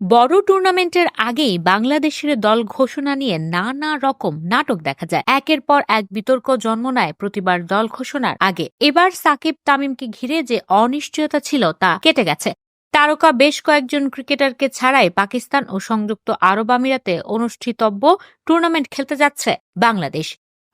বড় টুর্নামেন্টের আগেই বাংলাদেশের দল ঘোষণা নিয়ে নানা রকম নাটক দেখা যায়। একের পর এক বিতর্ক জন্ম নেয় প্রতিবার দল ঘোষণার আগে। এবার সাকিব তামিমকে ঘিরে যে অনিশ্চয়তা ছিল তা কেটে গেছে। তারকা বেশ কয়েকজন ক্রিকেটারকে ছাড়াই পাকিস্তান ও সংযুক্ত আরব আমিরাতে অনুষ্ঠিতব্য টুর্নামেন্ট খেলতে যাচ্ছে বাংলাদেশ।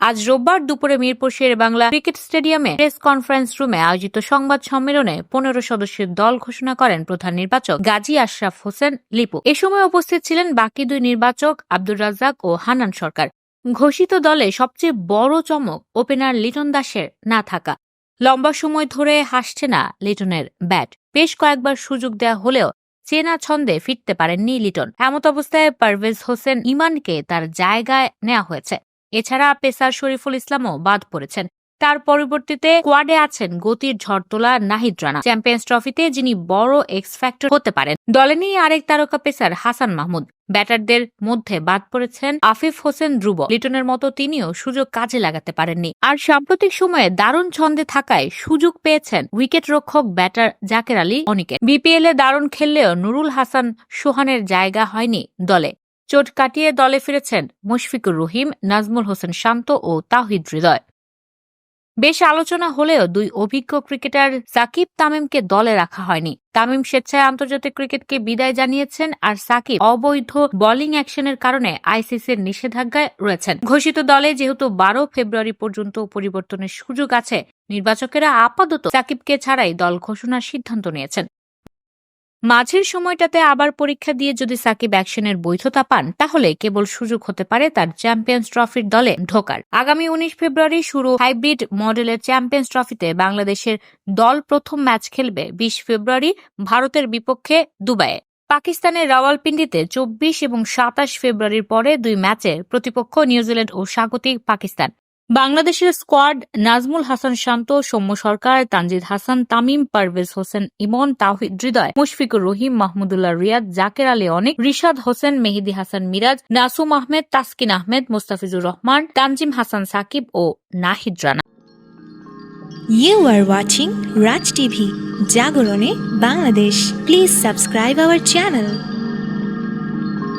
আজ রোববার দুপুরে মিরপুর শের বাংলা ক্রিকেট স্টেডিয়ামে প্রেস কনফারেন্স রুমে আয়োজিত সংবাদ সম্মেলনে পনেরো সদস্যের দল ঘোষণা করেন প্রধান নির্বাচক গাজী আশরাফ হোসেন লিপু। এ সময় উপস্থিত ছিলেন বাকি দুই নির্বাচক আব্দুর রাজ্জাক ও হানান সরকার। ঘোষিত দলে সবচেয়ে বড় চমক ওপেনার লিটন দাসের না থাকা। লম্বা সময় ধরে হাসছে না লিটনের ব্যাট। বেশ কয়েকবার সুযোগ দেয়া হলেও চেনা ছন্দে ফিরতে পারেননি লিটন। এমত অবস্থায় পারভেজ হোসেন ইমানকে তার জায়গায় নেওয়া হয়েছে। এছাড়া পেসার শরীফুল ইসলামও বাদ পড়েছেন। তার পরিবর্তিতে কোয়াডে আছেন গতির ঝড় তোলা নাহিদ রানা। চ্যাম্পিয়ন্স ট্রফিতে যিনি বড় এক্স ফ্যাক্টর হতে পারেন। দলে নিয়ে আরেক তারকা পেসার হাসান মাহমুদ। ব্যাটারদের মধ্যে বাদ পড়েছেন আফিফ হোসেন ধ্রুব। লিটনের মতো তিনিও সুযোগ কাজে লাগাতে পারেননি। আর সাম্প্রতিক সময়ে দারুণ ছন্দে থাকায় সুযোগ পেয়েছেন উইকেট রক্ষক ব্যাটার জাকের আলী অনিকে। বিপিএল এ দারুণ খেললেও নুরুল হাসান সোহানের জায়গা হয়নি দলে। চোট কাটিয়ে দলে ফিরেছেন মুশফিকুর রহিম, নাজমুল হোসেন শান্ত ও তাহিদ হৃদয়। বেশ আলোচনা হলেও দুই অভিজ্ঞ ক্রিকেটার সাকিব তামিমকে দলে রাখা হয়নি। তামিম স্বেচ্ছায় আন্তর্জাতিক ক্রিকেটকে বিদায় জানিয়েছেন আর সাকিব অবৈধ বোলিং অ্যাকশনের কারণে আইসিসির নিষেধাজ্ঞায় রয়েছেন। ঘোষিত দলে যেহেতু বারো ফেব্রুয়ারি পর্যন্ত পরিবর্তনের সুযোগ আছে, নির্বাচকেরা আপাতত সাকিবকে ছাড়াই দল ঘোষণার সিদ্ধান্ত নিয়েছেন। মাঝের সময়টাতে আবার পরীক্ষা দিয়ে যদি সাকিব অ্যাকশনের বৈধতা পান, তাহলে কেবল সুযোগ হতে পারে তার চ্যাম্পিয়ন্স ট্রফির দলে ঢোকার। আগামী উনিশ ফেব্রুয়ারি শুরু হাইব্রিড মডেলের চ্যাম্পিয়ন্স ট্রফিতে বাংলাদেশের দল প্রথম ম্যাচ খেলবে বিশ ফেব্রুয়ারি, ভারতের বিপক্ষে দুবাইয়ে। পাকিস্তানের রাওয়ালপিন্ডিতে চব্বিশ এবং সাতাশ ফেব্রুয়ারির পরে দুই ম্যাচে প্রতিপক্ষ নিউজিল্যান্ড ও স্বাগতিক পাকিস্তান। বাংলাদেশের স্কোয়াড নাজমুল হাসান শান্ত, সৌম্য সরকার, তানজিদ হাসান, তামিম পারভেজ হোসেন, ইমন তাহিদ হৃদয়, মুশফিকুর রহিম, মাহমুদুল্লাহ রিয়াদ, জাকের আলী অনেক, রিশাদ হোসেন, মেহেদি হাসান মিরাজ, নাসুম আহমেদ, তাসকিন আহমেদ, মোস্তাফিজুর রহমান, তানজিম হাসান সাকিব ও নাহিদ রানা You আর ওয়াচিং রাজ টিভি জাগরণে Bangladesh please subscribe our channel.